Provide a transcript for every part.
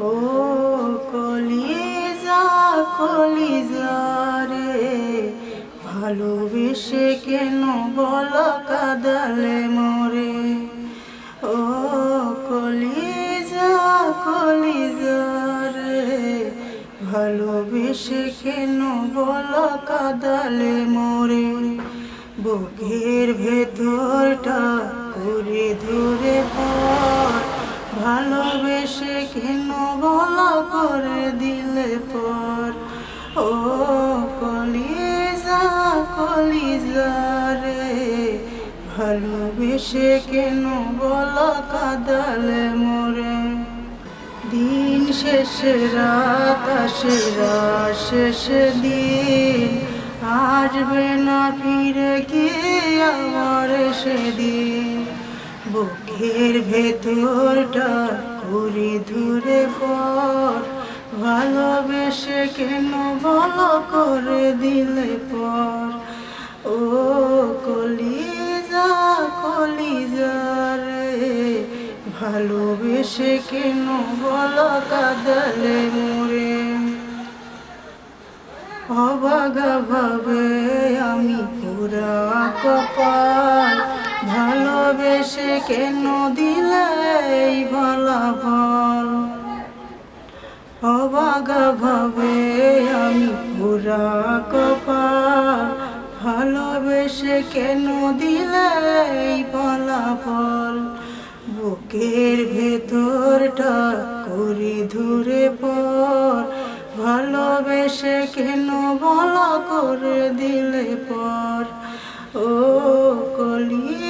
ও কলিজা কলিজা রে, ভালোবেসে কেন বল কাদালে মরে? ও কলিজা কলিজা রে, ভালোবেসে কেন বল কাদালে মরে? বুকের ভেতরটা করে ধরে পর ভালোবেসে কেন বলা করে দিলে পর? ও কলিজা কলিজা রে। ভালোবেসে কেন বলা কাদালে মোরে? দিন শেষে রাত আসে, রাত শেষে দিন। আসবে না ফিরে কি আমার সেদিন? বুকের ভেতরটা করে ধরে পর। ভালোবেসে কেন ভালো করে দিলে পর? ও কলিজা কলিজা রে। ভালোবেসে কেন বলো কাদালে মোরে? অবাগা ভাবে কেন দিলে ফলাফল অবাগা ভাবে আমি পুরা কপাল, ভালোবেসে কেন দিলে ফলাফল বুকের ভেতরটা করি ধরে পর, ভালোবেসে কেন বলা করে দিলে পর? ও কলিজা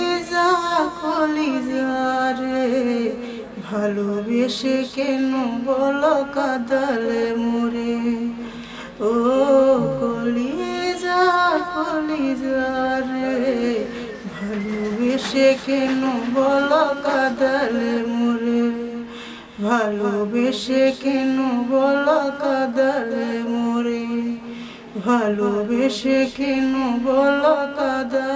কলিজা রে ভালোবেসে কেন বল কাদালে মোরে? ও কলিজা কলিজা রে ভালোবেসে কেন বল কাদালে মোরে? ভালোবেসে কেন বল কাদালে মোরে? ভালোবেসে কেন বল কাদা